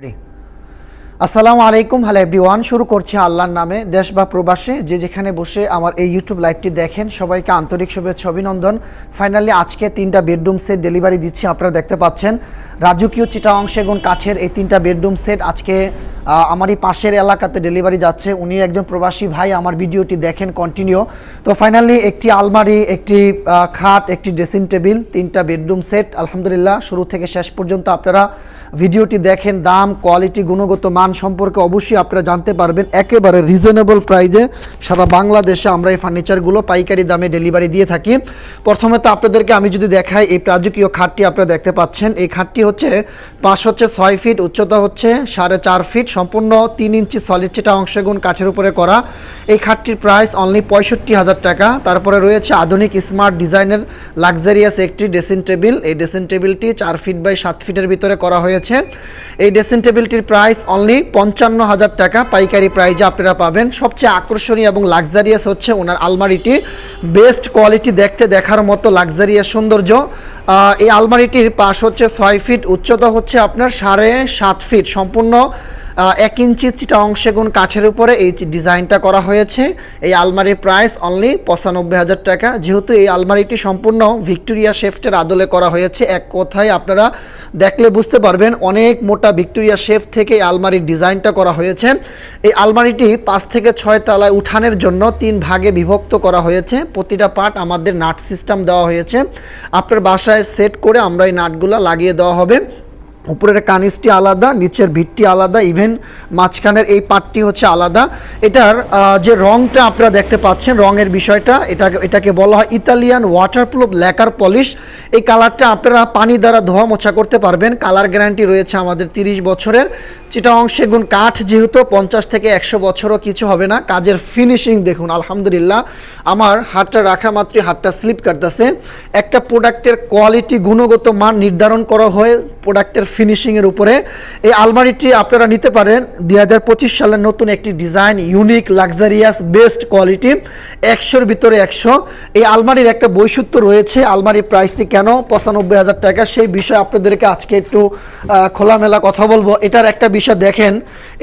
Ready. আসসালামু আলাইকুম। Hello everyone, শুরু করছি আল্লাহর নামে। দেশ বা প্রবাসে যে যেখানে বসে আমার এই ইউটিউব লাইভটি দেখেন, সবাইকে আন্তরিক শুভেচ্ছা, অভিনন্দন। ফাইনালি আজকে তিনটা বেডরুম সেট ডেলিভারি দিচ্ছি, আপনারা দেখতে পাচ্ছেন। রাজকীয় চিটাং সেগুন কাছের এই তিনটা বেডরুম সেট আজকে আমারই পাশের এলাকাতে ডেলিভারি যাচ্ছে। উনি একজন প্রবাসী ভাই, আমার ভিডিওটি দেখেন কন্টিনিউ তো ফাইনালি একটি আলমারি, একটি খাট, একটি ড্রেসিং টেবিল তিনটা বেডরুম সেট আলহামদুলিল্লাহ, শুরু থেকে শেষ পর্যন্ত আপনারা ভিডিওটি দেখেন। দাম কোয়ালিটি গুণগত মান সম্পর্কে অবশ্যই আপনারা জানতে পারবেন। একেবারে রিজনেবল প্রাইজে সারা বাংলাদেশে আমরা এই ফার্নিচারগুলো পাইকারি দামে ডেলিভারি দিয়ে থাকি। প্রথমে তো আপনাদেরকে আমি যদি দেখাই, এই রাজকীয় খাটটি আপনারা দেখতে পাচ্ছেন। এই খাটটি হচ্ছে পাঁচ হচ্ছে ছয় ফিট উচ্চতা হচ্ছে সাড়ে চার ফিট সম্পূর্ণ তিন ইঞ্চি সলিড চিটা অংশগুণ কাঠের উপরে করা। এই খাটটির প্রাইস অনলি পঁয়ষট্টি হাজার টাকা। তারপরে রয়েছে আধুনিক স্মার্ট ডিজাইনের লাক্সারিয়াস একটি ড্রেসিং টেবিল এই ড্রেসিং টেবিলটি চার ফিট বাই সাত ফিটের ভিতরে করা হয়েছে। এই ড্রেসিং টেবিলটির প্রাইস অনলি পঞ্চান্ন হাজার টাকা পাইকারি প্রাইজে আপনারা পাবেন। সবচেয়ে আকর্ষণীয় এবং লাক্সারিয়াস হচ্ছে ওনার আলমারিটি। বেস্ট কোয়ালিটি দেখতে দেখার মতো লাক্সারিয়াস সৌন্দর্য। এই আলমারিটির পাশ হচ্ছে ছয় ফিট উচ্চতা হচ্ছে আপনার সাড়ে সাত ফিট সম্পূর্ণ এক ইঞ্চি চিটা অংশেগুণ কাঠের উপরে এই ডিজাইনটা করা হয়েছে। এই আলমারির প্রাইস অনলি পঁচানব্বই হাজার টাকা। যেহেতু এই আলমারিটি সম্পূর্ণ ভিক্টোরিয়া শেফটের আদলে করা হয়েছে, এক কথায় আপনারা দেখলে বুঝতে পারবেন অনেক মোটা ভিক্টোরিয়া শেফ থেকে এই আলমারির ডিজাইনটা করা হয়েছে। এই আলমারিটি পাঁচ থেকে ছয় তলায় উঠানের জন্য তিন ভাগে বিভক্ত করা হয়েছে। প্রতিটা পার্ট আমাদের নাট সিস্টেম দেওয়া হয়েছে। আপনার বাসায় সেট করে আমরা এই নাটগুলো লাগিয়ে দেওয়া হবে। উপরের কানিসটি আলাদা, নিচের ভিটটি আলাদা ইভেন মাঝখানের এই পার্টটি হচ্ছে আলাদা। এটার যে রংটা আপনারা দেখতে পাচ্ছেন, রঙের বিষয়টা এটাকে এটাকে বলা হয় ইতালিয়ান ওয়াটারপ্রুফ ল্যাকার পলিশ এই কালারটা আপনারা পানি দ্বারা ধোয়া মোছা করতে পারবেন। কালার গ্যারান্টি রয়েছে আমাদের তিরিশ বছরের। চিটাং সেগুন কাঠ যেহেতু পঞ্চাশ থেকে একশো বছরও কিছু হবে না। কাজের ফিনিশিং দেখুন, আলহামদুলিল্লাহ। আমার হাতটা রাখা মাত্রই হাতটা স্লিপ কাটতেছে। একটা প্রোডাক্টের কোয়ালিটি গুণগত মান নির্ধারণ করা হয় প্রোডাক্টের ফিনিশিংয়ের উপরে। এই আলমারিটি আপনারা নিতে পারেন। দুই হাজার পঁচিশ সালের নতুন একটি design unique luxurious best quality একশোর ভিতরে একশো। এই আলমারির একটা বৈশিষ্ট্য রয়েছে, আলমারির প্রাইসটি কেন? পঁচানব্বই হাজার টাকা। সেই বিষয়ে আপনাদেরকে আজকে একটু খোলামেলা কথা বলব। এটার একটা বিষয় দেখেন,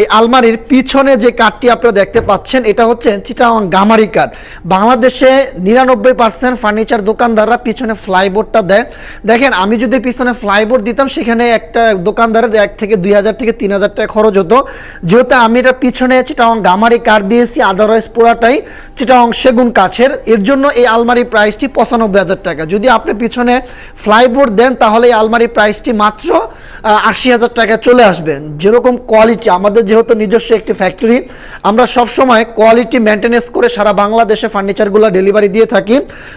এই আলমারির পিছনে যে কাঠটি আপনারা দেখতে পাচ্ছেন, এটা হচ্ছে চিটাং গামারি কাঠ বাংলাদেশে নিরানব্বই পার্সেন্ট ফার্নিচার দোকানদাররা পিছনে ফ্লাইবোর্ডটা দেয়। দেখেন, আমি যদি পিছনে ফ্লাইবোর্ড দিতাম, সেখানে একটা দোকানদারের এক থেকে দুই হাজার থেকে তিন হাজার টাকা খরচ হতো। যেহেতু আমি এটা পিছনে চিটাং গামারি কাঠ দিয়েছি, আদারওয়াইজ পুরাটাই চিটাং সেগুন কাছের এর জন্য এই আলমারির প্রাইসটি পঁচানব্বই হাজার টাকা। যদি আপনি পিছনে ফ্লাইবোর্ড দেন, তাহলে এই আলমারির প্রাইসটি মাত্র আশি হাজার টাকা চলে আসবে। যেরকম কোয়ালিটি, আমাদের যেহেতু নিজস্ব একটি ফ্যাক্টরি, আমরা সব সময় কোয়ালিটি মেনটেনেন্স করে সারা বাংলাদেশে ফার্নিচারগুলো ডেলিভারি দিয়ে থাকি।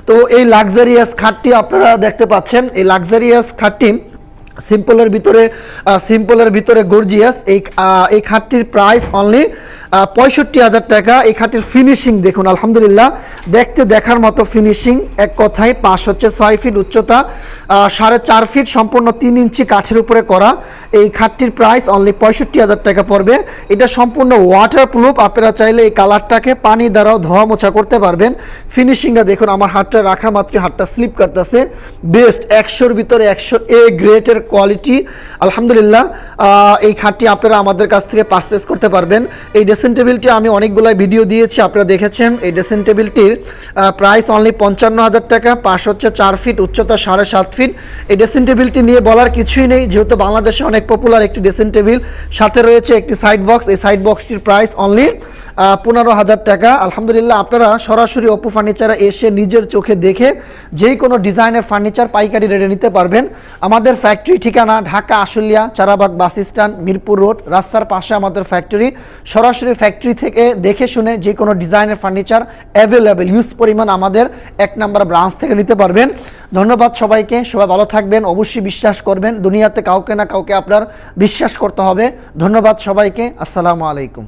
তো এই লাক্সারিয়াস খাটটি আপনারা দেখতে পাচ্ছেন। এই লাক্সারিয়াস খাটটি সিম্পলের ভিতরে সিম্পলের ভিতরে গর্জিয়াস এই এই খাটটির প্রাইস অনলি পঁয়ষট্টি হাজার টাকা। এই খাটের ফিনিশিং দেখুন, আলহামদুলিল্লাহ। দেখতে দেখার মতো ফিনিশিং এক কথায় পাশ হচ্ছে ছয় ফিট উচ্চতা। সাড়ে চার ফিট, সম্পূর্ণ তিন ইঞ্চি কাঠের উপরে করা। এই খাটটির প্রাইস অনলি পঁয়ষট্টি হাজার টাকা পড়বে। এটা সম্পূর্ণ ওয়াটার প্রুফ আপনারা চাইলে এই কালারটাকে পানি দ্বারাও ধোয়া মোছা করতে পারবেন। ফিনিশিংটা দেখুন, আমার হাতটা রাখা মাত্র হাতটা স্লিপ করতেছে বেস্ট একশোর ভিতরে একশো এ গ্রেটের কোয়ালিটি আলহামদুলিল্লাহ এই খাটটি আপনারা আমাদের কাছ থেকে পারচেস করতে পারবেন। এই ড্রেসিং টেবিলটি আমি অনেকগুলো ভিডিও দিয়েছি, আপনারা দেখেছেন। এই ড্রেসিং টেবিলটির প্রাইস অনলি পঞ্চান্ন হাজার টাকা, পাশ হচ্ছে চার ফিট, উচ্চতা সাড়ে সাত ফিট এই ড্রেসিং টেবিলটি নিয়ে বলার কিছুই নেই, যেহেতু বাংলাদেশে অনেক পপুলার একটি ড্রেসিং টেবিল সাথে রয়েছে একটি সাইড বক্স এই সাইড বক্সটির প্রাইস অনলি পনেরো হাজার টাকা। আলহামদুলিল্লাহ, আপনারা সরাসরি অপু ফার্নিচারে এসে নিজের চোখে দেখে যেই কোনো ডিজাইনের ফার্নিচার পাইকারি রেটে নিতে পারবেন। আমাদের ফ্যাক্টরি ঠিকানা Dhaka Ashulia, Charabag bus stand, Mirpur road, রাস্তার পাশে আমাদের ফ্যাক্টরি সরাসরি ফ্যাক্টরি থেকে দেখে শুনে যে কোনো ডিজাইনের ফার্নিচার অ্যাভেলেবেল ইউজ পরিমাণ আমাদের এক নাম্বার ব্রাঞ্চ থেকে নিতে পারবেন। ধন্যবাদ সবাইকে, সবাই ভালো থাকবেন, অবশ্যই বিশ্বাস করবেন। দুনিয়াতে কাউকে না কাউকে আপনার বিশ্বাস করতে হবে। ধন্যবাদ সবাইকে, আসসালামু আলাইকুম।